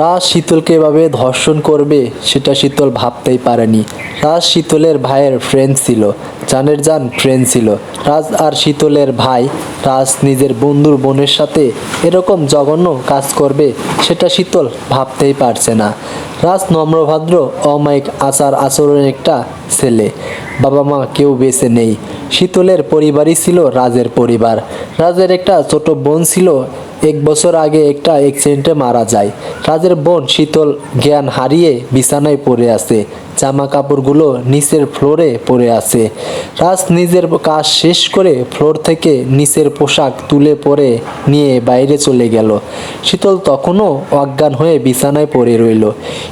রাজ শীতলকে এভাবে ধর্ষণ করবে সেটা শীতল ভাবতেই পারেনি। রাজ শীতলের ভাইয়ের ফ্রেন্ড ছিল, জানের জান ফ্রেন্ড ছিল। রাজ আর শীতলের ভাই, রাজ নিজের বন্ধুর বোনের সাথে এরকম জঘন্য কাজ করবে সেটা শীতল ভাবতেই পারছে না। রাজ নম্রভদ্র অমায়িক আচার আচরণের একটা ছেলে। বাবা মা কেউ বেছে নেই। শীতলের পরিবারই ছিল রাজের পরিবার। রাজের একটা ছোট বোন ছিল, এক বছর আগে একটা অ্যাক্সিডেন্টে মারা যায়। রাজের বোন শীতল জ্ঞান হারিয়ে বিছানায় পড়ে আছে। জামা কাপড়গুলো নিচের ফ্লোরে পড়ে আছে। রাজ নিজের কাজ শেষ করে ফ্লোর থেকে নিচের পোশাক তুলে পরে নিয়ে বাইরে চলে গেল। শীতল তখনও অজ্ঞান হয়ে বিছানায় পড়ে রইল।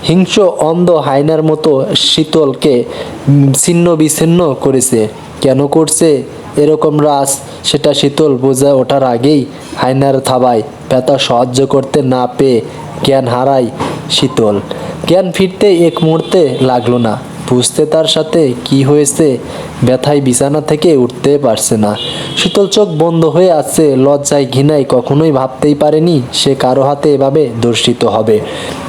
হিংস্র অন্ধ হায়নার মতো শীতলকে ছিন্ন বিচ্ছিন্ন করেছে। কেন করছে এরকম রাস সেটা শীতল বোঝা ওঠার আগেই হায়নার থাবায় ব্যথা সাহায্য করতে না পেয়ে জ্ঞান হারায় শীতল। জ্ঞান ফিরতে এক মুহূর্তে লাগল না। বুঝতে তার সাথে কি হয়েছে, ব্যথায় বিছানা থেকে উঠতে পারছে না। শীতল চোখ বন্ধ হয়ে আছে, লজ্জায়, ঘৃণায়, কখনোই ভাবতেই পারেনি সে কারও হাতে এভাবে দর্শিত হবে।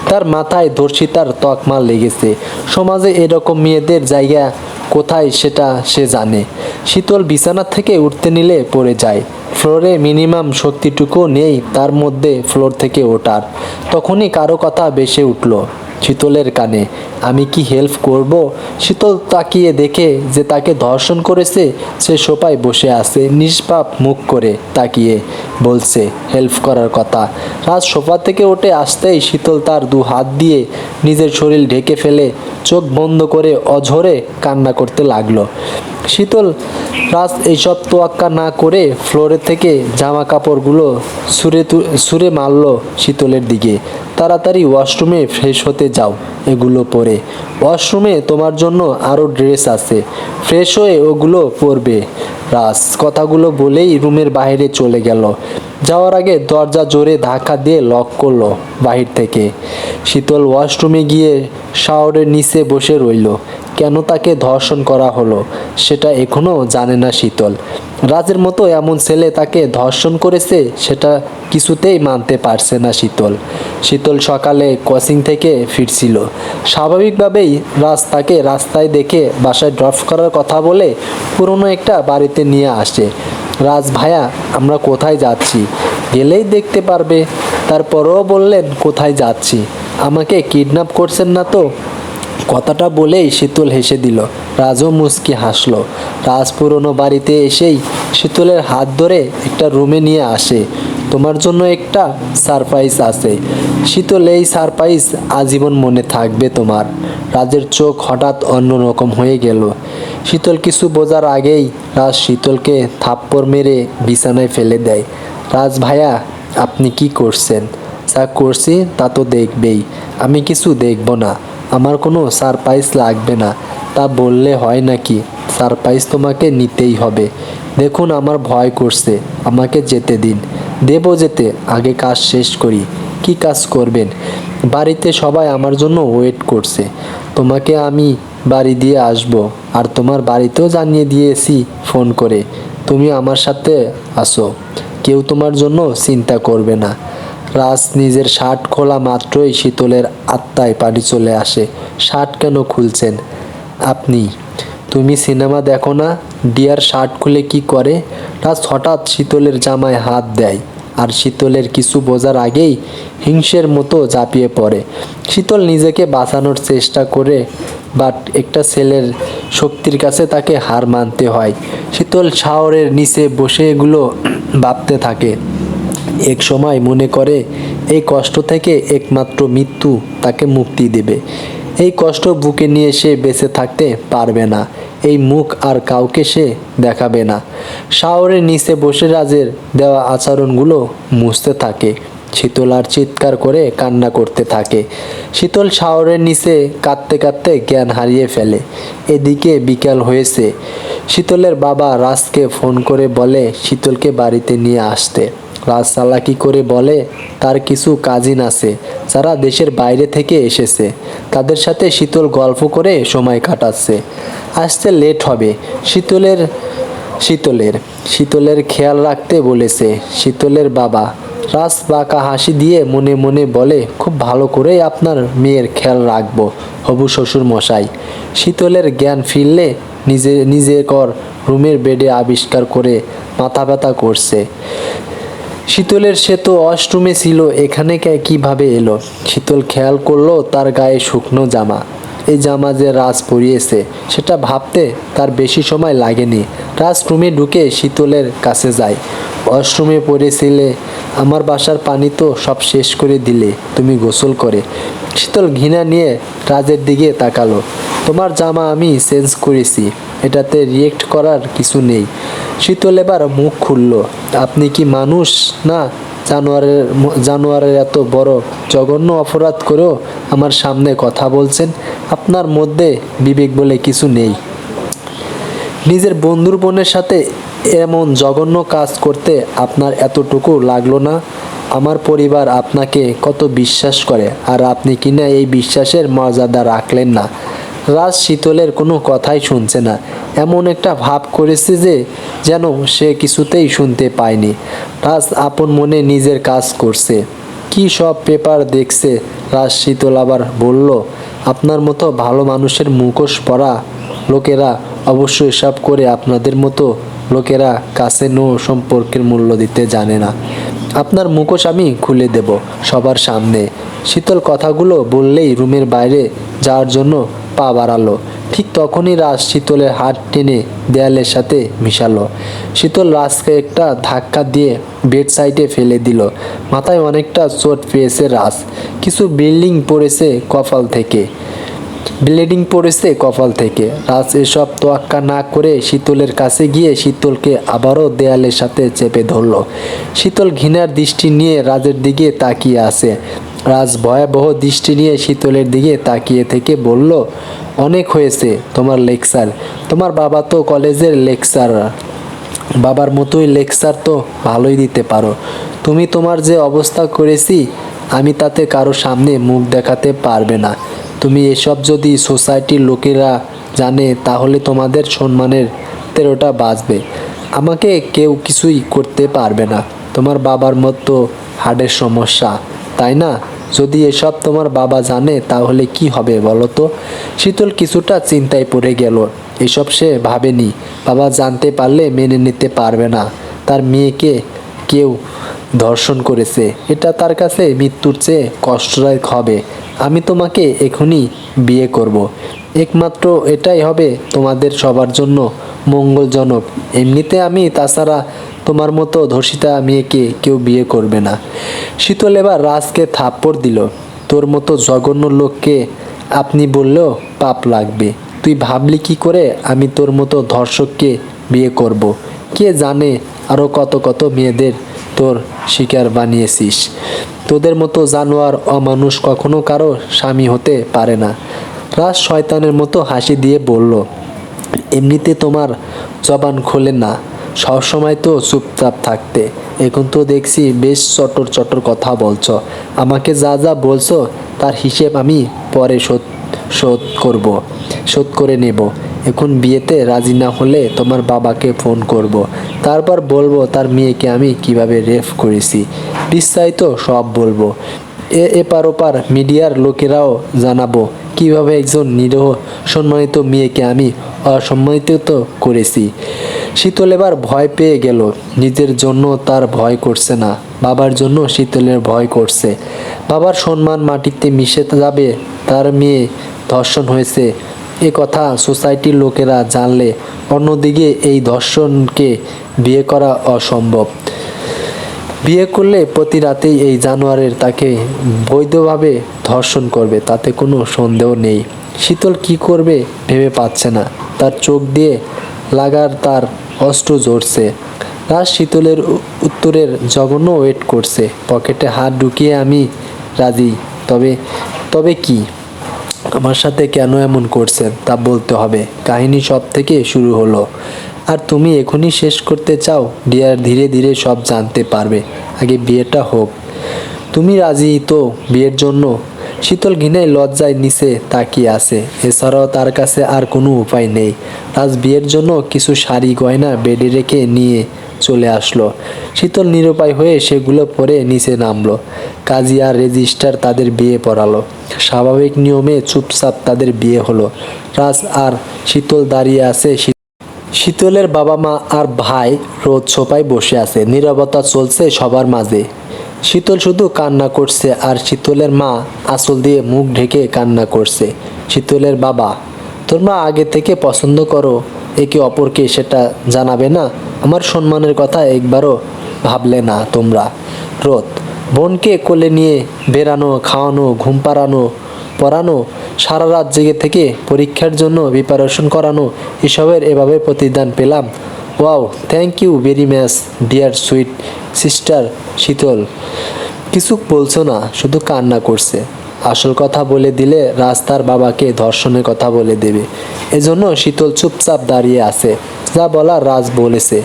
তার মাথায় ধর্ষিতার তকমা লেগেছে। সমাজে এরকম মেয়েদের জায়গা কোথায় সেটা সে জানে। শীতল বিছানা থেকে উঠতে নিলে পড়ে যায়। ফ্লোরে মিনিমাম শক্তিটুকু নেই, তার মধ্যে ফ্লোর থেকে ওঠার। তখনই কারও কথা বেসে উঠল। শীতলের কানে, আমি কি হেল্প করব? শীতল তাকিয়ে দেখে যে তাকে ধর্ষণ করেছে, সে সোপায় বসে আছে, নিষ্পাপ মুখ করে তাকিয়ে বলছে হেল্প করার কথা। রাজ সোফা থেকে উঠে আসতেই শীতল তার দু হাত দিয়ে নিজের শরীর ঢেকে ফেলে, চোখ বন্ধ করে অঝরে কান্না করতে লাগল। শীতল রাজ এইসব তোয়াক্কা না করে ফ্লোরে থেকে জামা কাপড়গুলো সুরে সুরে মারলো শীতলের দিকে। তাড়াতাড়ি ওয়াশরুমে ফ্রেশ হতে যাও এগুলো পরে। ওয়াশরুমে তোমার জন্য আরও ড্রেস আছে। ফ্রেশ হয়ে ওগুলো পরবে। রাজ কথাগুলো বলেই রুমের বাইরে চলে গেল। যাওয়ার আগে দরজা জোরে ধাক্কা দিয়ে লক করল বাহির থেকে। শীতল ওয়াশরুমে গিয়ে শাওয়ারের নিচে বসে রইল। কেন তাকে ধর্ষণ করা হলো, সেটা এখনও জানে না শীতল। রাজের মতো এমন ছেলে তাকে ধর্ষণ করেছে, সেটা কিছুতেই মানতে পারছে না শীতল। শীতল সকালে কোচিং থেকে ফিরছিল। স্বাভাবিকভাবেই রাজ তাকে রাস্তায় দেখে বাসায় ড্রপ করার কথা বলে পুরনো একটা বাড়িতে নিয়ে আসে। রাজ ভাইয়া আমরা কোথায় যাচ্ছি? গেলেই দেখতে পারবে। তারপরেও বললেন, কোথায় যাচ্ছি? আমাকে কিডন্যাপ করছেন না তো? কথাটা বলেই শীতল হেসে দিল। রাজও মুচকি হাসল। রাজ পুরনো বাড়িতে এসেই শীতলের হাত ধরে একটা রুমে নিয়ে আসে। তোমার জন্য একটা সারপ্রাইজ আছে। শীতল এই সারপ্রাইজ আজীবন মনে থাকবে তোমার। রাজের চোখ হঠাৎ অন্যরকম হয়ে গেল। শীতল কিছু বোঝার আগেই রাজ শীতলকে থাপ্পড় মেরে বিছানায় ফেলে দেয়। রাজ, ভাইয়া, আপনি কি করছেন? যা করছি তা তো দেখবেই। আমি কিছু দেখব না। আমার কোনো সারপ্রাইজ লাগবে না। তা বললে হয় নাকি? সারপ্রাইজ তোমাকে নিতেই হবে। দেখুন, আমার ভয় করছে। আমাকে যেতে দিন। দেবো যেতে। আগে কাজ শেষ করি। কি কাজ করবেন? বাড়িতে সবাই আমার জন্য ওয়েট করছে। তোমাকে আমি বাড়ি দিয়ে আসব। আর তোমার বাড়িতেও জানিয়ে দিয়েছি ফোন করে। তুমি আমার সাথে আসো। কেউ তোমার জন্য চিন্তা করবে না। রাজ নিজের শার্ট খোলা মাত্রই শীতলের আত্মায় পানি চলে আসে। শার্ট কেন খুলছেন? আপনি, তুমি সিনেমা দেখো না? ডিয়ার শার্ট খুলে কি করে? রাজ হঠাৎ শীতলের জামায় হাত দেয় আর শীতলের কিছু বোঝার আগেই হিংসের মতো ঝাঁপিয়ে পড়ে। শীতল নিজেকে বাঁচানোর চেষ্টা করে বাট একটা ছেলের শক্তির কাছে তাকে হার মানতে হয়। শীতল শাওরের নিচে বসে এগুলো ভাবতে থাকে। এক সময় মনে করে, এই কষ্ট থেকে একমাত্র মৃত্যু তাকে মুক্তি দেবে। এই কষ্ট বুকে নিয়ে সে বেঁচে থাকতে পারবে না। এই মুখ আর কাউকে সে দেখাবে না। শাওরের নিচে বসে রাজের দেওয়া আচরণগুলো মুছতে থাকে। শীতল আর চিৎকার করে কান্না করতে থাকে। শীতল শাওরের নিচে কাঁদতে কাঁদতে জ্ঞান হারিয়ে ফেলে। এদিকে বিকাল হয়েছে। শীতলের বাবা রাজকে ফোন করে বলে, শীতলকে বাড়িতে নিয়ে আসতে। রাজ চালাকি করে বলে? তার কিছু কাজিন আছে, যারা দেশের বাইরে থেকে এসেছে। তাদের সাথে শীতল গল্প করে সময় কাটাচ্ছে। আসতে লেট হবে, শীতলের শীতলের শীতলের খেয়াল রাখতে বলেছে, শীতলের বাবা। রাস বাঁকা হাসি দিয়ে মনে মনে বলে, খুব ভালো করে আপনার মেয়ের খেয়াল রাখব, হবু শ্বশুর মশাই। শীতলের জ্ঞান ফিরলে নিজে নিজে কর রুমের বেডে আবিষ্কার করে মাথা ব্যথা করছে। শীতলের সে তো অষ্টমে ছিল, এখানে কীভাবে এলো? শীতল খেয়াল করল, তার গায়ে শুকনো জামা। এই জামা যে রাজ পরিয়েছে সেটা ভাবতে তার বেশি সময় লাগেনি। রাজ রুমে ঢুকে শীতলের কাছে যায়। অষ্টমে পড়েছিলে, আমার বাসার পানি তো সব শেষ করে দিলে, তুমি গোসল করে। শীতল ঘৃণা নিয়ে রাজের দিকে তাকালো। তোমার জামা আমি চেঞ্জ করেছি, এটাতে রিয়েক্ট করার কিছু নেই। শীতল এবার মুখ খুলল, আপনি কি মানুষ না? জানোয়ারের জানোয়ারের এত বড় জঘন্য অপরাধ করেও আমার সামনে কথা বলছেন। আপনার মধ্যে বিবেক বলে কিছু নেই। নিজের বন্ধুর বোনের সাথে এমন জঘন্য কাজ করতে আপনার এতটুকু লাগল না। আমার পরিবার আপনাকে কত বিশ্বাস করে, আর আপনি কিনা এই বিশ্বাসের মর্যাদা রাখলেন না। রাজ শীতলের কোনো কথাই শুনছে না। এমন একটা ভাব করেছে যে, যেন সে কিছুতেই শুনতে পায়নি। রাজ আপন মনে নিজের কাজ করছে। কি সব পেপার দেখছে? রাজ শীতল আবার বলল, আপনার মতো ভালো মানুষের মুখোশ পরা লোকেরা অবশ্য এসব করে আপনাদের মতো লোকেরা কাছে নো সম্পর্কের মূল্য দিতে জানে না। আপনার মুখোশ আমি খুলে দেব সবার সামনে। শীতল কথাগুলো বললেই রুমের বাইরে যাওয়ার জন্য পা বাড়ালো। ঠিক তখনই রাজ শীতলের হাত টেনে দেয়ালের সাথে মিশালো। শীতল রাজকে একটা ধাক্কা দিয়ে বেড সাইডে ফেলে দিল। মাথায় অনেকটা চোট পেয়েছে রাজ। কিছু বিল্ডিং পড়েছে কপাল থেকে। ব্লিডিং পড়েছে কপাল থেকে। রাজ এসব তোয়াক্কা না করে শীতলের কাছে গিয়ে শীতলকে আবারও দেয়ালের সাথে চেপে ধরলো। শীতল ঘৃণার দৃষ্টি নিয়ে রাজের দিকে তাকিয়ে আছে। রাজ ভয়াবহ দৃষ্টি নিয়ে শীতলের দিকে তাকিয়ে থেকে বলল, অনেক হয়েছে তোমার লেকচার। তোমার বাবা তো কলেজের লেকচারার বাবার মতোই লেকচার তো ভালোই দিতে পারো। তুমি তোমার যে অবস্থা করেছি, আমি তাতে কারও সামনে মুখ দেখাতে পারবে না। তুমি এসব যদি সোসাইটির লোকেরা জানে, তাহলে তোমাদের সম্মানের তেরোটা বাঁচবে আমাকে কেউ কিছুই করতে পারবে না। তোমার বাবার মতো হার্টের সমস্যা, তাই না? যদি এসব তোমার বাবা জানে, তাহলে কি হবে বলো তো? শীতল কিছুটা চিন্তায় পড়ে গেল। এসব সে ভাবেনি। বাবা জানতে পারলে মেনে নিতে পারবে না। তার মেয়েকে কেউ ধর্ষণ করেছে। এটা তার কাছে মৃত্যুর চেয়ে কষ্টদায়ক হবে। আমি তোমাকে এখনই বিয়ে করব। একমাত্র এটাই হবে তোমাদের সবার জন্য মঙ্গলজনক। এমনিতে আমি তাছাড়া তোমার মতো ধর্ষিতা মেয়েকে কেউ বিয়ে করবে না। শীতল এবার রাজকে থাপ্পড় দিল। তোর মতো জঘন্য লোককে আপনি বললেও পাপ লাগবে। তুই ভাবলি কি করে আমি তোর মতো ধর্ষককে বিয়ে করব। কে জানে আরও কত কত মেয়েদের তোর শিকার বানিয়েছিস। তোদের মতো জানোয়ার অমানুষ কখনো কারও স্বামী হতে পারে না। রাজ শয়তানের মতো হাসি দিয়ে বলল, এমনিতে তোমার জবান খোলে না। সবসময় তো চুপচাপ থাকতে। এখন তো দেখছি বেশ চটর চটর কথা বলছো। আমাকে যা যা বলছো, তার হিসেব আমি পরে শোধ শোধ করব, শোধ করে নেব। এখন বিয়েতে রাজি না হলে তোমার বাবাকে ফোন করব। তারপর বলব তার মেয়েকে আমি কীভাবে রেফ করেছি। বিস্তারিত সব বলব। এ এপার ওপার মিডিয়ার লোকেরাও জানাব কীভাবে একজন নিরহ, সম্মানিত মেয়েকে আমি অসম্মানিত করেছি। শীতল এবার ভয় পেয়ে গেল। নিজের জন্য তার ভয় করছে না। বাবার জন্য শীতলের ভয় করছে। বাবার সম্মান মাটিতে মিশে যাবে, তার মেয়ে ধর্ষণ হয়েছে। এ কথা সোসাইটির লোকেরা জানলে অন্যদিকে এই ধর্ষণকে বিয়ে করা অসম্ভব। বিয়ে করলে প্রতি রাতেই এই জানোয়ারের তাকে বৈধভাবে ধর্ষণ করবে, তাতে কোনো সন্দেহ নেই। শীতল কি করবে ভেবে পাচ্ছে না। তার চোখ দিয়ে লাগার তার অস্ত্র জড়ছে রাজ শীতলের উত্তরের জঘন্য ওয়েট করছে। পকেটে হাত ঢুকিয়ে আমি রাজি। তবে তবে কি? আমার সাথে কেন এমন করছেন? তা বলতে হবে। কাহিনী সব থেকে শুরু হলো। আর তুমি এখনই শেষ করতে চাও? ডিয়ার ধীরে ধীরে সব জানতে পারবে। আগে বিয়েটা হোক। তুমি রাজি তো বিয়ের জন্য? শীতল ঘৃণায় লজ্জায় নিচে তাকিয়ে আছে। এছাড়াও তার কাছে আর কোনো উপায় নেই। রাজ বিয়ের জন্য কিছু শাড়ি, গয়না বেডে রেখে নিয়ে চলে আসলো। শীতল নিরুপায় হয়ে সেগুলো পরে নিচে নামলো। কাজী আর রেজিস্টার তাদের বিয়ে পড়ালো। স্বাভাবিক নিয়মে চুপচাপ তাদের বিয়ে হলো। রাজ আর শীতল দাঁড়িয়ে আছে শীতলের বাবা মা আর ভাই রোদ ছোপায় বসে আছে। নীরবতা চলছে সবার মাঝে। শীতল শুধু কান্না করছে আর শীতলের মা আঁচল দিয়ে মুখ ঢেকে কান্না করছে। শীতলের বাবা তোমরা আগে থেকে পছন্দ করো, একে অপরকে সেটা জানাবে না? আমার সম্মানের কথা একবারও ভাবলে না তোমরা। রোদ, বোনকে কোলে নিয়ে বেরানো খাওয়ানো, ঘুম পাড়ানো, পড়ানো, সারা রাত জেগে থেকে পরীক্ষার জন্য প্রিপারেশন করানো, এসবের এভাবে প্রতিদান পেলাম। Wow thank you very much dear sweet sister শীতল কিছু বলছো না, শুধু কান্না করছে। আসল কথা বলে দিলে রাস্তার বাবাকে ধর্ষণের কথা বলে দেবে। এজন্য শীতল চুপচাপ দাঁড়িয়ে আছে। যা বলা রাজ বলেছে।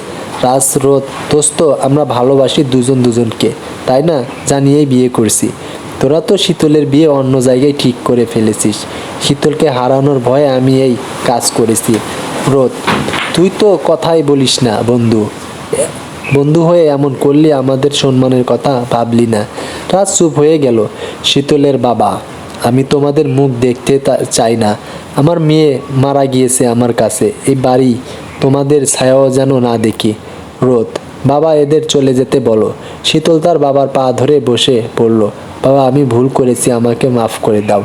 রাজ রোদ, দোস্ত, আমরা ভালোবাসি দুজন দুজনকে, তাই না? জানিয়েই বিয়ে করছি। তোরা তো শীতলের বিয়ে অন্য জায়গায় ঠিক করে ফেলেছিস। শীতলকে হারানোর ভয়ে আমি এই কাজ করেছি। রোদ তুই তো কথাই বলিস না, বন্ধু। বন্ধু হয়ে এমন করলে আমাদের সম্মানের কথা ভাবলি না। রাত চুপ হয়ে গেল, শীতলের বাবা। আমি তোমাদের মুখ দেখতে চাই না। আমার মেয়ে মারা গিয়েছে আমার কাছে। এই বাড়ি তোমাদের ছায়াও যেন না দেখি। রোদ, বাবা এদের চলে যেতে বলো। শীতল তার বাবার পা ধরে বসে পড়ল। বাবা, আমি ভুল করেছি, আমাকে মাফ করে দাও।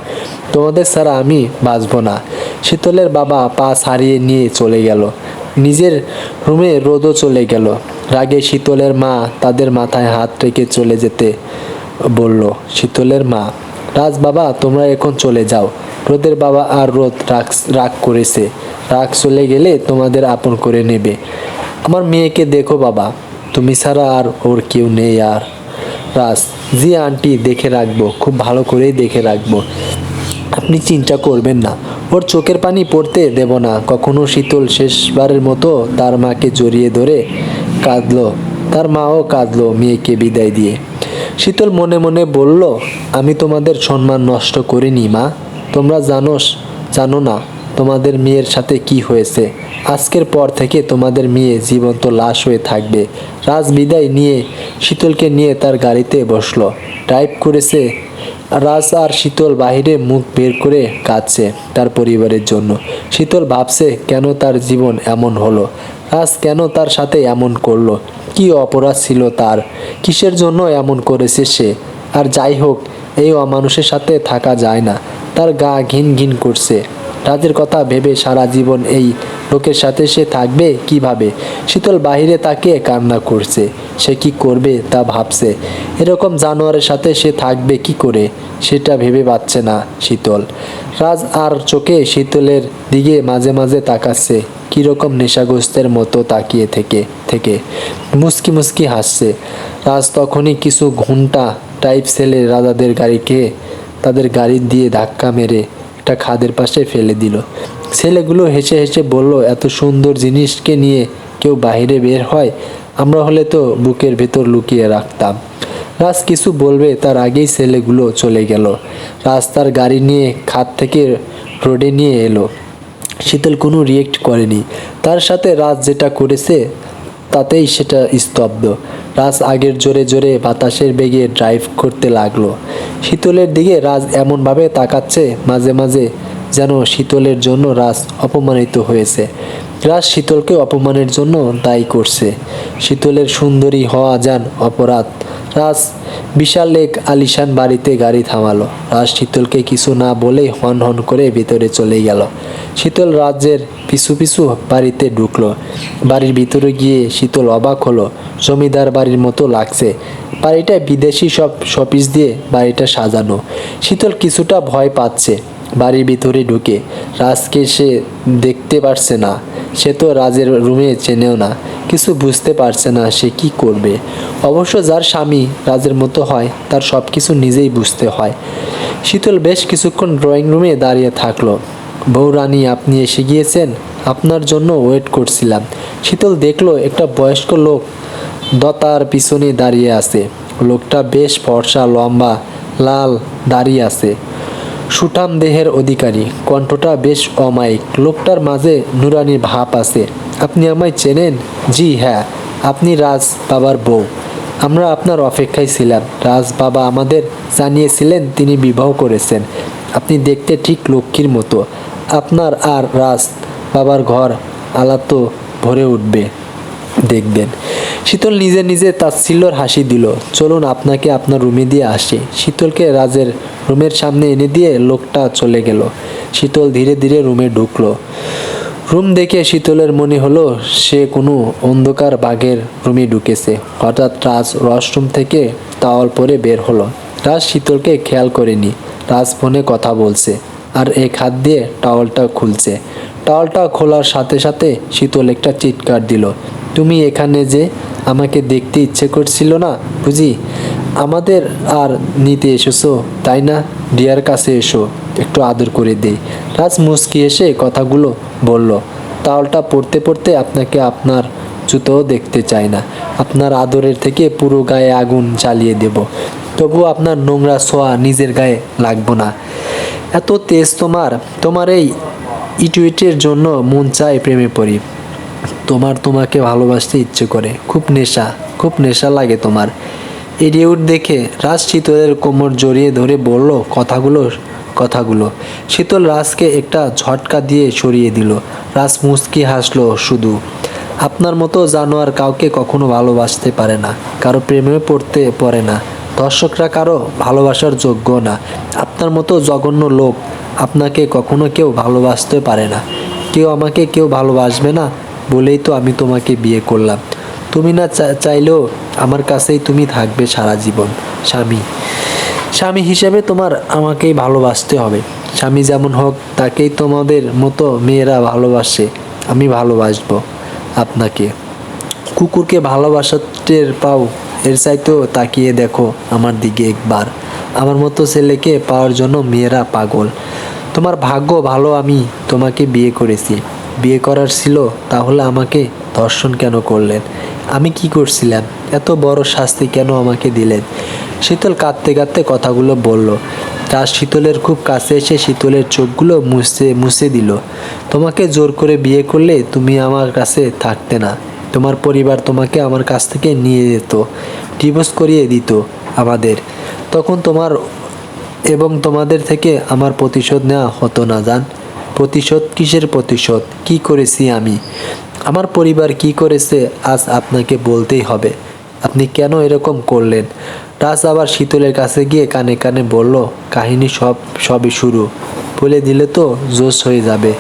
তোমাদের ছাড়া আমি বাঁচব না। শীতলের বাবা পা সারিয়ে নিয়ে চলে গেল। নিজের রুমে রোদও চলে গেল। রাগে শীতলের মা তাদের মাথায় হাত রেখে চলে যেতে বলল, শীতলের মা, রাজ বাবা, তোমরা এখন চলে যাও। রোদের বাবা আর রোদ রাগ রাগ করেছে। রাগ চলে গেলে তোমাদের আপন করে নেবে। আমার মেয়েকে দেখো বাবা, তুমি ছাড়া আর ওর কেউ নেই আর। রাজ, জি আন্টি, দেখে রাখব, খুব ভালো করেই দেখে রাখব। আপনি চিন্তা করবেন না। ওর চোখের পানি পড়তে দেব না। কখনো শীতল শেষবারের মতো তার মাকে জড়িয়ে ধরে কাঁদল। তার মাও কাঁদল মেয়েকে বিদায় দিয়ে। শীতল মনে মনে বলল, আমি তোমাদের সম্মান নষ্ট করিনি মা। তোমরা জানো জানো না। তোমাদের মেয়ের সাথে কি হয়েছে? আজকের পর থেকে তোমাদের মেয়ে জীবন্ত লাশ হয়ে থাকবে। রাজ বিদায় নিয়ে শীতলকে নিয়ে তার গাড়িতে বসল। ড্রাইভ করেছে। রাজ আর শীতল বাহিরে মুখ বের করে কাঁদছে তার পরিবারের জন্য। শীতল ভাবছে, কেন তার জীবন এমন হলো? রাজ কেন তার সাথে এমন করল? কি অপরাধ ছিল তার? কিসের জন্য এমন করেছে সে? আর যাই হোক, এই অমানুষের সাথে থাকা যায় না। তার গা ঘিন ঘিন করছে। রাজের কথা ভেবে সারা জীবন এই লোকের সাথে সে থাকবে কীভাবে? শীতল বাহিরে তাকে কান্না করছে। সে কি করবে তা ভাবছে। এরকম জানোয়ারের সাথে সে থাকবে কি করে? সেটা ভেবে পাচ্ছে না শীতল। রাজ আর চোখে শীতলের দিকে মাঝে মাঝে তাকাচ্ছে। কীরকম নেশাগ্রস্তের মতো তাকিয়ে থেকে থেকে। মুস্কি মুস্কি হাসছে। রাজ তখনই কিছু ঘণ্টা টাইপ ছেলে রাজাদের গাড়িকে, তাদের গাড়ি দিয়ে ধাক্কা মেরে একটা খাদের পাশে ফেলে দিল। ছেলেগুলো হেসে হেসে বলল, এত সুন্দর জিনিসকে নিয়ে কেউ বাইরে বের হয়? আমরা হলে তো বুকের ভেতর লুকিয়ে রাখতাম। রাজ কিছু বলবে, তার আগেই ছেলেগুলো চলে গেল। রাজ তার গাড়ি নিয়ে খাদ থেকে রোডে নিয়ে এলো। শীতল কোনো রিয়েক্ট করেনি। তার সাথে রাজ যেটা করেছে তাতেই সেটা স্তব্ধ। রাজ আগের জোরে জোরে বাতাসের বেগে ড্রাইভ করতে লাগল। শীতলের দিকে রাজ এমনভাবে তাকাচ্ছে মাঝে মাঝে যেন শীতলের জন্য রাজ অপমানিত হয়েছে। রাজ শীতলকে অপমানের জন্য দায়ী করছে। শীতলের সুন্দরী হওয়া যান অপরাধ। রাজ বিশাল এক আলিশান বাড়িতে গাড়ি থামালো। রাজ শীতলকে কিছু না বলেই হন হন করে ভিতরে চলে গেল। শীতল রাজ্যের পিছু পিছু বাড়িতে ঢুকলো। বাড়ির ভিতরে গিয়ে শীতল অবাক হলো। জমিদার বাড়ির মতো লাগছে। বাড়িটা বিদেশি সব শপিস দিয়ে বাড়িটা সাজানো। শীতল কিছুটা ভয় পাচ্ছে। বাড়ির ভিতরে ঢুকে। রাজকে সে দেখতে পারছে না। সে তো রাজের রুমে চেনেও না। কিছু বুঝতে পারছে না সে কি করবে। অবশ্য যার স্বামী রাজের মতো হয়, তার সব কিছু নিজেই বুঝতে হয়। শীতল বেশ কিছুক্ষণ ড্রয়িং রুমে দাঁড়িয়ে থাকল। বউ রানী, আপনি এসে গিয়েছেন? আপনার জন্য ওয়েট করছিলাম। শীতল দেখল একটা বয়স্ক লোক দতার পিছনে দাঁড়িয়ে আছে। লোকটা বেশ ফর্সা, লম্বা, লাল, দাঁড়িয়ে আছে। সুঠাম দেহের অধিকারী। কণ্ঠটা বেশ অমায়িক। লোকটার মাঝে নুরানির ভাব আছে। আপনি আমায় চেনেন? জি হ্যাঁ। আপনি রাজ বাবার বউ। আমরা আপনার অপেক্ষায় ছিলাম। রাজ বাবা আমাদের জানিয়েছিলেন তিনি বিবাহ করেছেন। আপনি দেখতে ঠিক লক্ষ্মীর মতো। আপনার আর রাজ বাবার ঘর আলাতো ভরে উঠবে। দেখবেন। শীতল নিজে নিজে তাচ্ছিল্যর হাসি দিল। চলুন আপনাকে আপনার রুমে দিয়ে আসি। শীতলকে রাজের রুমের সামনে এনে দিয়ে লোকটা চলে গেল। শীতল ধীরে ধীরে রুমে ঢুকলো। রুম দেখে শীতলের মনে হলো, সে কোনো অন্ধকার বাঘের রুমে ঢুকেছে। হঠাৎ রাজ ওয়াশরুম থেকে তাওয়াল পরে বের হলো। রাজ শীতলকে খেয়াল করেনি। রাজ ফোনে কথা বলছে আর এক হাত দিয়ে টাওয়ালটা খুলছে। টাওয়ালটা খোলার সাথে সাথে শীতল একটা চিৎকার দিল। তুমি এখানে যে আমাকে দেখতে ইচ্ছে করছিল না, বুঝি? আমাদের আর নিতে এসেছ, তাই না? ডিয়ার কাছে এসো, একটু আদর করে দেই। রাজ মুস্কি এসে কথাগুলো বলল তাওয়ালটা পড়তে পড়তে আপনাকে আপনার জুতোও দেখতে চাই না। আপনার আদরের থেকে পুরো গায়ে আগুন জ্বালিয়ে দেব। তবু আপনার নোংরা ছোঁয়া নিজের গায়ে লাগবো না। এত তেজ তোমার তোমার এই ইটুইটের জন্য মন চায় প্রেমে পড়ি। তোমার তোমাকে ভালোবাসতে ইচ্ছে করে। খুব নেশা খুব নেশা লাগে তোমার। এডিউট দেখে রাজ শীতলের কোমর জড়িয়ে ধরে বলল, কথাগুলো কথাগুলো। শীতল রাজকে একটা ঝটকা দিয়ে সরিয়ে দিল। রাজ মুচকি হাসলো, শুধু আপনার মতো জানোয়ার কাউকে কখনো ভালোবাসতে পারে না, কারও প্রেমে পড়তে পারে না। দর্শকরা কারও ভালোবাসার যোগ্য না। আপনার মতো জঘন্য লোক আপনাকে কখনো কেউ ভালোবাসতে পারে না। কেউ আমাকে কেউ ভালোবাসবে না বলেই তো আমি তোমাকে বিয়ে করলাম। তুমি না চাইলেও আমার কাছেই তুমি থাকবে সারা জীবন। স্বামী। স্বামী হিসেবে তোমার আমাকেই ভালোবাসতে হবে। স্বামী যেমন হোক, তাকেই তোমাদের মতো মেয়েরা ভালোবাসে। আমি ভালোবাসবো আপনাকে। কুকুরকে ভালোবাসা টের পাও, এর চাইতেও তাকিয়ে দেখো আমার দিকে একবার। আমার মতো ছেলেকে পাওয়ার জন্য মেয়েরা পাগল। তোমার ভাগ্য ভালো, আমি তোমাকে বিয়ে করেছি। বিয়ে করার ছিল, তাহলে আমাকে ধর্ষণ কেন করলেন? আমি কি করছিলাম? এত বড় শাস্তি কেন আমাকে দিলেন? শীতল কাঁদতে কাঁদতে কথাগুলো বলল। তার শীতলের খুব কাছে এসে শীতলের চোখগুলো মুছে মুছে দিল। তোমাকে জোর করে বিয়ে করলে তুমি আমার কাছে থাকতে না। তোমার পরিবার তোমাকে আমার কাছ থেকে নিয়ে যেত, ডিভোর্স করিয়ে দিত আমাদের। তখন তোমার এবং তোমাদের থেকে আমার প্রতিশোধ নেওয়া হতো না, জান। প্রতিশোধ? কিসের প্রতিশোধ? কি করেছি আমি? আমার পরিবার কি করেছে? আজ আপনাকে বলতেই হবে। আপনি কেন এরকম করলেন? রাজ আবার শীতলের কাছে গিয়ে কানে কানে বলল, কাহিনী সব, সবই শুরু। বলে দিলে তো জোশ হয়ে যাবে।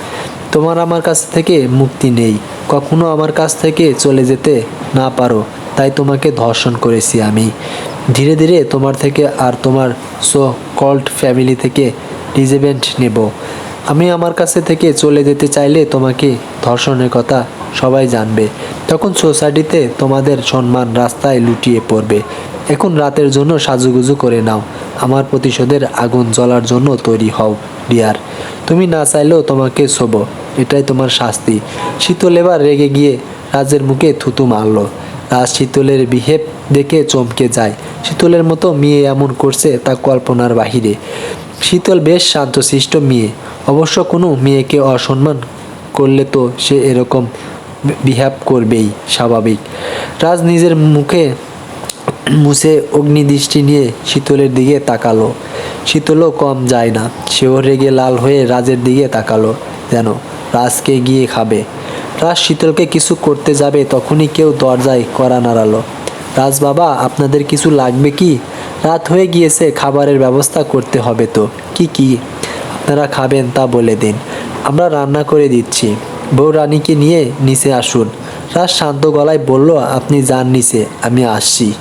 তোমার আমার কাছ থেকে মুক্তি নেই। কখনো আমার কাছ থেকে চলে যেতে না পারো। তাই তোমাকে ধর্ষণ করেছি আমি। ধীরে ধীরে তোমার থেকে আর তোমার সো কল্ড ফ্যামিলি থেকে রিজেভেন্ট নেব। আমি আমার কাছে থেকে চলে যেতে চাইলে তোমাকে ধর্ষণের কথা সবাই জানবে। তখন সোসাইটিতে তোমাদের সম্মান রাস্তায় লুটিয়ে পড়বে। এখন রাতের জন্য সাজুগুজু করে নাও। আমার প্রতিশোধের আগুন জ্বলার জন্য তৈরি হও, ডিয়ার। তুমি না চাইলেও তোমাকে শোবো। এটাই তোমার শাস্তি। শীতল এবার রেগে গিয়ে রাজের মুখে থুতু মারলো। রাজ শীতলের বিহেভ দেখে চমকে যায়। শীতলের মতো মেয়ে এমন করছে তা কল্পনার বাহিরে। শীতল বেশ শান্তশিষ্ট মেয়ে। অবশ্য কোনো মেয়েকে অসম্মান করলে তো সে এরকম বিহেভ করবেই, স্বাভাবিক। রাজ নিজের মুখে মুছে অগ্নিদৃষ্টি নিয়ে শীতলের দিকে তাকালো। শীতলও কম যায় না, সেও রেগে লাল হয়ে রাজের দিকে তাকালো, যেন রাজকে গিয়ে খাবে। রাজ শীতলকে কিছু করতে যাবে, তখনই কেউ দরজায় করা নাড়ালো। রাজ বাবা, আপনাদের কিছু লাগবে কি? রাত হয়ে গিয়েছে, খাবারের ব্যবস্থা করতে হবে তো। কি কি? আপনারা খাবেন তা বলে দিন। আমরা রান্না করে দিচ্ছি। বউ রানীকে নিয়ে নিচে আসুন। রাজ শান্ত গলায় বলল, আপনি যান নিচে, আমি আসছি।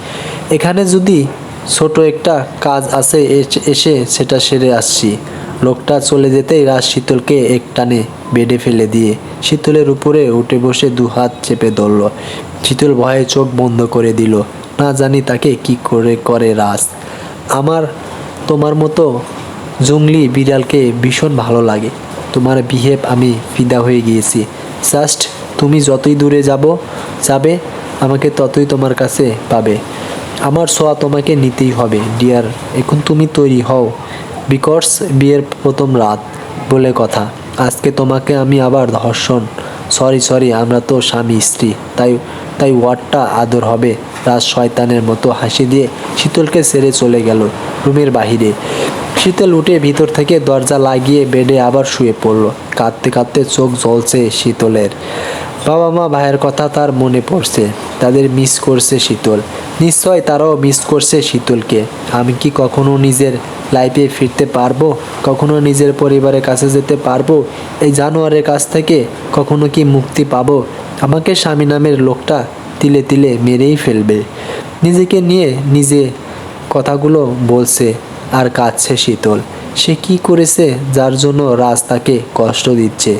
এখানে যদি ছোট একটা কাজ আছে এস- সেটা সেরে আসছি। লোকটা চলে যেতেই রাজ শীতলকে এক টানে বেডে ফেলে দিয়ে শীতলের উপরে উঠে বসে দু হাত চেপে ধরল। শীতল ভয়ে চোখ বন্ধ করে দিল। না জানি তাকে কি করে করে রাজ। আমার, তোমার মতো জঙ্গলি বিড়ালকে ভীষণ ভালো লাগে। তোমার বিহেভ আমি ফিদা হয়ে গিয়েছি। জাস্ট তুমি যতই দূরে যাব, যাবে, আমাকে ততই তোমার কাছে পাবে। আমার সোয়া তোমাকে নিতেই হবে, ডিয়ার। এখন তুমি তৈরি হও। বিকজ বিয়ের প্রথম রাত বলে কথা। আজকে তোমাকে আমি আবার ধর্ষণ। সরি সরি, আমরা তো স্বামী, স্ত্রী। তাই তাই ওয়ার্ডটা আদর হবে। রাজ শয়তানের মতো হাসি দিয়ে শীতলকে সেরে চলে গেল রুমের বাহিরে। শীতল উঠে ভিতর থেকে দরজা লাগিয়ে বেডে আবার শুয়ে পড়ল। কাঁদতে কাঁদতে চোখ জ্বলছে শীতলের। বাবা মা ভাইয়ের কথা তার মনে পড়ছে, তাদের মিস করছে শীতল। নিশ্চয় তারাও মিস করছে শীতলকে। আমি কি কখনো নিজের লাইফে ফিরতে পারব? কখনো নিজের পরিবারের কাছে যেতে পারব? এই জানোয়ারের কাছ থেকে কখনো কি মুক্তি পাবো? আমাকে স্বামী নামের লোকটা তিলে তিলে মেরেই ফেলবে। নিজেকে নিয়ে নিজে কথাগুলো বলছে আর কাঁদছে শীতল। সে কি করেছে যার জন্য রাজ তাকে কষ্ট দিচ্ছে?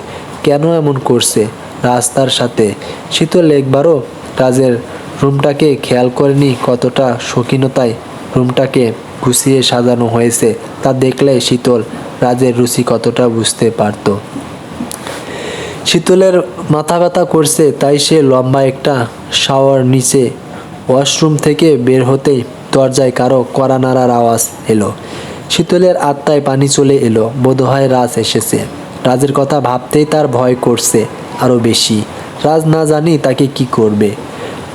কেন এমন করছে? রাজ তার সাথে। শীতল একবারও রাজের রুমটাকে খেয়াল করেনি কতটা শৌখিনতায় রুমটাকে গুছিয়ে সাজানো হয়েছে, তা দেখলে শীতল রাজের রুচি কতটা বুঝতে পারতো। শীতলের মাথা ব্যথা করছে, তাই সে লম্বা একটা শাওয়ার নিচে ওয়াশরুম থেকে বের হতেই দরজায় কারও কড়া নাড়ার আওয়াজ এলো। শীতলের আত্মায় পানি চলে এলো, বোধহয় রাজ এসেছে। রাজের কথা ভাবতেই তার ভয় করছে। আরও বেশি। রাজ না জানি তাকে কি করবে।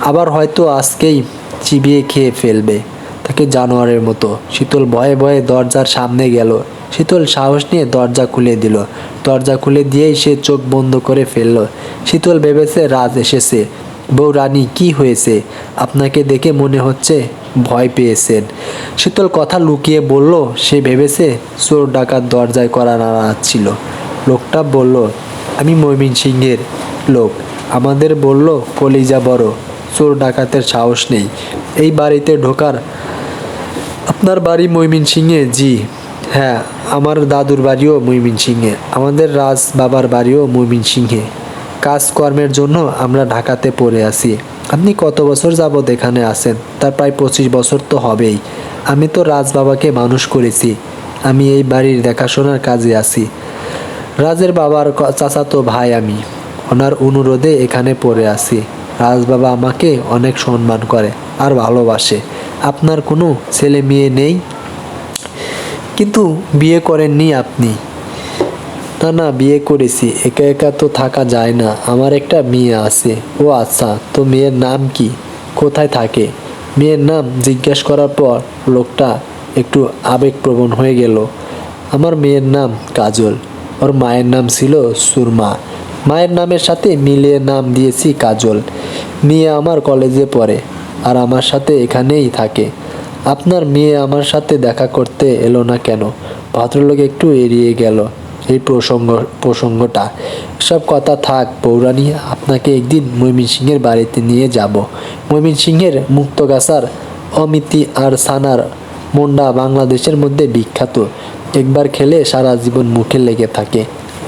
আবার হয়তো আজকেই চিবিয়ে খেয়ে ফেলবে। তাকে জানোয়ারের মতো। শীতল ভয়ে ভয়ে দরজার সামনে গেল। শীতল সাহস নিয়ে দরজা খুলে দিল। দরজা খুলে দিয়েই সে চোখ বন্ধ করে ফেলল। শীতল ভেবেছে রাজ এসেছে। বউ রানী, কি হয়েছে? আপনাকে দেখে মনে হচ্ছে ভয় পেয়েছেন। শীতল কথা লুকিয়ে বলল, সে ভেবেছে চোর ডাকার দরজায় করা নাড়াচ্ছিল লোকটা বলল আমি ময়মিন সিংহের লোক। আমাদের বলল, কলিজা বড়, চোর ডাকাতের সাহস নেই। এই বাড়িতে ঢোকার আপনার বাড়ি ময়মিন সিংহে জি। হ্যাঁ আমার দাদুর বাড়িও ময়মিন সিংহে আমাদের রাজ বাবার বাড়িও ময়মিন সিংহে কাজকর্মের জন্য আমরা ঢাকাতে পড়ে আছি। আপনি কত বছর যাবৎ এখানে আছেন? তার প্রায় পঁচিশ বছর তো হবেই। আমি তো রাজ বাবাকে মানুষ করেছি। আমি এই বাড়ির দেখাশোনার কাজে আছি। রাজের বাবার চাচাতো ভাই আমি। ওনার অনুরোধে এখানে পড়ে আসি রাজ বাবা আমাকে অনেক সম্মান করে আর ভালোবাসে। আপনার কোনো ছেলে মেয়ে নেই? কিন্তু বিয়ে করেননি আপনি। না না, বিয়ে করেছি। একা একা তো থাকা যায় না। আমার একটা মেয়ে আছে। ও আচ্ছা তো মেয়ের নাম কি? কোথায় থাকে? মেয়ের নাম জিজ্ঞেস করার পর লোকটা একটু আবেগপ্রবণ হয়ে গেল। আমার মেয়ের নাম কাজল। ওর মায়ের নাম ছিল সুরমা। মায়ের নামের সাথে মিলিয়ে নাম দিয়েছি কাজল। মেয়ে আমার কলেজে পড়ে আর আমার সাথে এখানেই থাকে। আপনার মেয়ে আমার সাথে দেখা করতে এলো না কেন? ভদ্রলোক একটু এড়িয়ে গেল। এই প্রসঙ্গ, প্রসঙ্গটা। সব কথা থাক পৌরাণী আপনাকে একদিন ময়মনসিংহের বাড়িতে নিয়ে যাব। ময়মনসিংহের মুক্তগাছার অমিতি আর সানার মন্ডা বাংলাদেশের মধ্যে বিখ্যাত। একবার খেলে সারা জীবন মুখে লেগে থাকে।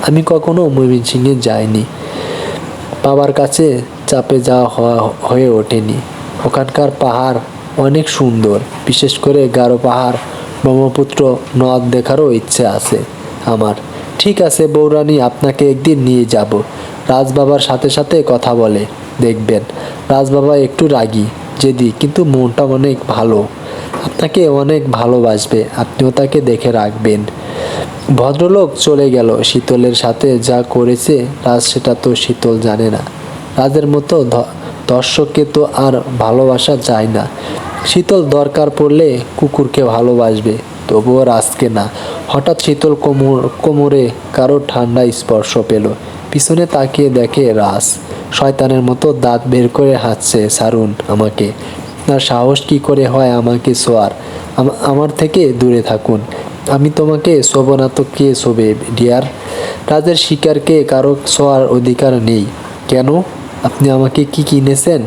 আমি কখনো ময়মনসিংহে যাইনি। বাবার কাছে চাপে যাওয়া হয়ে ওঠেনি। ওখানকার পাহাড় অনেক সুন্দর, বিশেষ করে গারো পাহাড়, ব্রহ্মপুত্র, নদ দেখারও ইচ্ছে আছে আমার। ঠিক আছে, বৌরানী, আপনাকে একদিন নিয়ে যাব। রাজবাবার সাথে সাথে কথা বলে, দেখবেন। রাজবাবা একটু রাগী যেদি কিন্তু মনটা অনেক ভালো। আপনাকে অনেক ভালোবাসবে, আপনিও তাকে দেখে রাখবেন। ভদ্রলোক চলে গেল, শীতলের সাথে যা করেছে, রাজ সেটা তো শীতল জানে না। রাজের মতো দর্শককে তো আর ভালোবাসা যায় না। শীতল দরকার পড়লে কুকুরকে ভালোবাসবে, তবুও রাজকে না। হঠাৎ শীতল কোমর, কোমরে কারও ঠান্ডা স্পর্শ পেল। পিছনে তাকিয়ে দেখে রাজ, শয়তানের মতো দাঁত বের করে হাঁটছে, সারুন আমাকে। আপনার সাহস কি করে হয় আমাকে সোয়ার আমার থেকে দূরে থাকুন। আমি তোমাকে শোভ না কে শোবে, ডিয়ার। রাজের শিকারকে কারও শোয়ার অধিকার নেই। কেন? আপনি আমাকে কি কিনেছেন?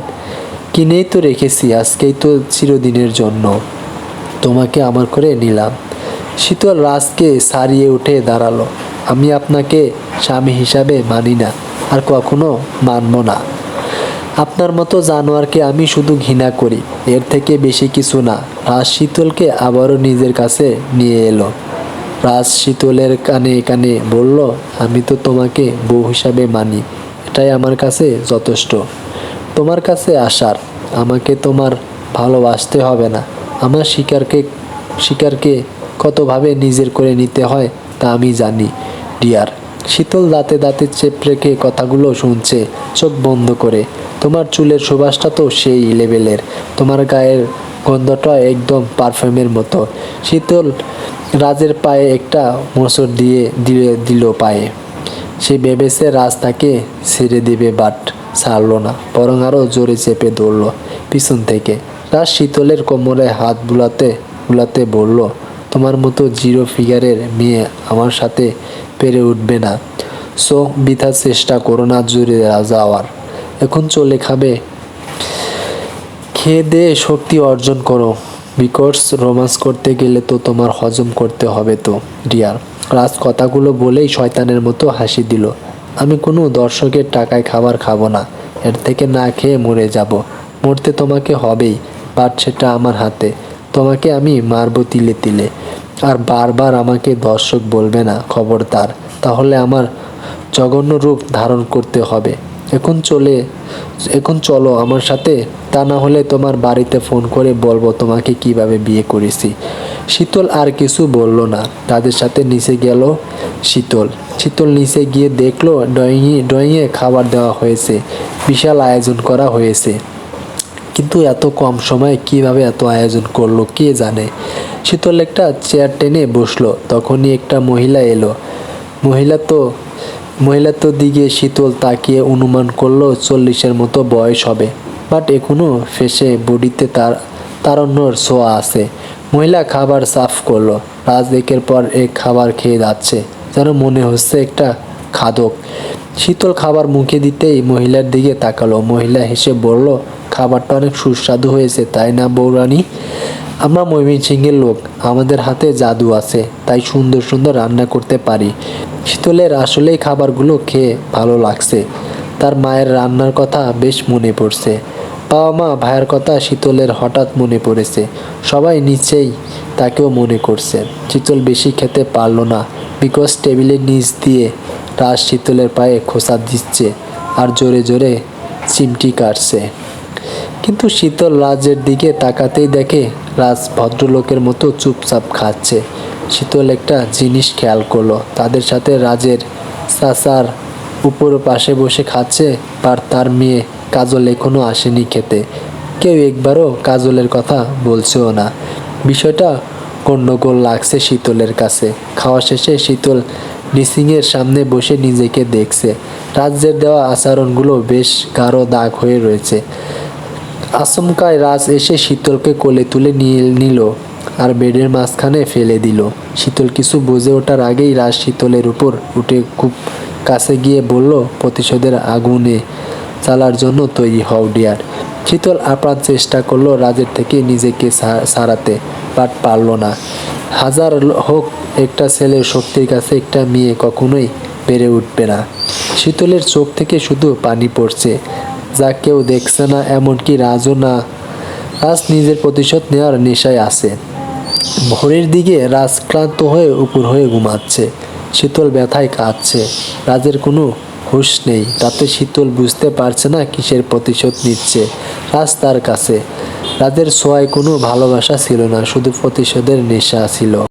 কিনেই তো রেখেছি, আজকেই তো চিরদিনের জন্য। তোমাকে আমার করে নিলাম। শীতল রাজকে সারিয়ে উঠে দাঁড়াল। আমি আপনাকে স্বামী হিসাবে মানি না, আর কখনো মানব না। আপনার মতো জানোয়ারকে আমি শুধু ঘৃণা করি। এর থেকে বেশি কিছু না। রাজ শীতলকে আবারও নিজের কাছে নিয়ে এলো। রাজ শীতলের কানে কানে বলল, আমি তো তোমাকে বউ হিসাবে মানি। এটাই আমার কাছে যথেষ্ট। তোমার কাছে আসার আমাকে তোমার ভালোবাসতে হবে না। আমার শিকারকে শিকারকে কতভাবে নিজের করে নিতে হয় তা আমি জানি, ডিয়ার। শীতল দাঁতে দাঁতে চেপ রেখে কথাগুলো শুনছে, চোখ বন্ধ করে। তোমার চুলের সুবাসটা তো সেই লেভেলের তোমার গায়ের গন্ধটা একদম পারফিউমের মতো। শীতল রাজের পায়ে একটা মোচড় দিয়ে দিয়ে দিল পায়ে। সে ভেবেছে রাজ তাকে ছেড়ে দেবে, বাট ছাড়লো না। বরং আরও জোরে চেপে ধরলো পিছন থেকে। রাজ শীতলের কোমরে হাত বুলাতে বুলাতে বলল, তোমার মতো জিরো ফিগারের মেয়ে আমার সাথে পেরে উঠবে না। সো বৃথা চেষ্টা করো না জোরে যাওয়ার। এখন চলে খাবে। খেয়ে দিয়ে শক্তি অর্জন করো। বিকজ রোমান্স করতে গেলে তো তোমার হজম করতে হবে তো রিয়ার রাজ কথাগুলো বলেই শয়তানের মতো হাসি দিল। আমি কোনো দর্শকের টাকায় খাবার খাব না। এর থেকে না খেয়ে মরে যাব। মরতে তোমাকে হবেই, বাট সেটা আমার হাতে। তোমাকে আমি মারবো তিলে তিলে। আর বারবার আমাকে দর্শক বলবে না, খবরদার। তাহলে আমার জঘন্য রূপ ধারণ করতে হবে। এখন চলে, এখন চলো আমার সাথে। তা না হলে তোমার বাড়িতে ফোন করে বলব তোমাকে কীভাবে বিয়ে করেছি। শীতল আর কিছু বলল না। তাদের সাথে নিচে গেল শীতল। শীতল নিচে গিয়ে দেখল ড্রয়িংয়ে ড্রয়িংয়ে খাবার দেওয়া হয়েছে। বিশাল আয়োজন করা হয়েছে। কিন্তু এত কম সময়ে কীভাবে এত আয়োজন করল, কে জানে? শীতল একটা চেয়ার টেনে বসল। তখনই একটা মহিলা এলো। মহিলা তো মহিলা তো দিকে শীতল তাকিয়ে অনুমান করল, চল্লিশের মতো বয়স হবে। বাট এখনও ফেসে বডিতে তার, তারণ্যর ছোঁয়া আছে। মহিলা খাবার সাফ করল। রাজ একের পর এক খাবার খেয়ে যাচ্ছে, যেন মনে হচ্ছে একটা খাদক। শীতল খাবার মুখে দিতেই মহিলার দিকে তাকালো। মহিলা হেসে বলল খাবারটা অনেক সুস্বাদু হয়েছে, তাই না বৌরানী? আমরা ময়মনসিংহের লোক, আমাদের হাতে জাদু আছে, তাই সুন্দর সুন্দর রান্না করতে পারি। শীতলের আসলেই খাবারগুলো খেয়ে ভালো লাগছে। তার মায়ের রান্নার কথা বেশ মনে পড়ছে। বাবা মা ভাইয়ের কথা শীতলের হঠাৎ মনে পড়েছে। সবাই নিচেই তাকেও মনে করছে। শীতল বেশি খেতে পারল না বিকজ টেবিলের নিচ দিয়ে রাজ শীতলের পায়ে খোসা দিচ্ছে আর জোরে জোরে চিমটি কাটছে। কিন্তু শীতল রাজের দিকে তাকাতেই দেখে রাজ ভদ্রলোকের মতো চুপচাপ খাচ্ছে। শীতল একটা জিনিস খেয়াল করল, তাদের সাথে রাজের চাচার উপর পাশে বসে খাচ্ছে আর তার মেয়ে কাজল এখনও আসেনি খেতে। কেউ একবারও কাজলের কথা বলছেও না। বিষয়টা গণ্ডগোল লাগছে শীতলের কাছে। খাওয়া শেষে শীতল নিসিংয়ের সামনে বসে নিজেকে দেখছে। রাজ্যের দেওয়া আচরণগুলো বেশ গাঢ় দাগ হয়ে রয়েছে। আচমকায় রাজ এসে শীতলকে কোলে তুলে নিয়ে নিল আর বেডের মাঝখানে ফেলে দিল। শীতল কিছু বুঝে ওঠার আগেই রাজ শীতলের উপর উঠে খুব কাছে গিয়ে বলল, প্রতিশোধের আগুনে চালার জন্য তৈরি হও, ডিয়ার। শীতল আপ্রাণ চেষ্টা করল রাজের থেকে নিজেকে সারাতে, বাট পারল না। হাজার হোক একটা ছেলের শক্তির কাছে একটা মেয়ে কখনোই বেড়ে উঠবে না। শীতলের চোখ থেকে শুধু পানি পড়ছে। যা কেউ দেখছে না, এমনকি রাজও না। রাজ নিজের প্রতিশোধ নেওয়ার নেশায় আছে। ভোরের দিকে রাজ ক্লান্ত হয়ে উপর হয়ে ঘুমাচ্ছে। শীতল ব্যথায় কাঁদছে। রাজের কোনো হুঁশ নেই। তাতে শীতল বুঝতে পারছে না কিসের প্রতিশোধ নিচ্ছে। রাজ তার কাছে। রাজের ছোঁয়ায় কোনো ভালোবাসা ছিল না, শুধু প্রতিশোধের নেশা ছিল।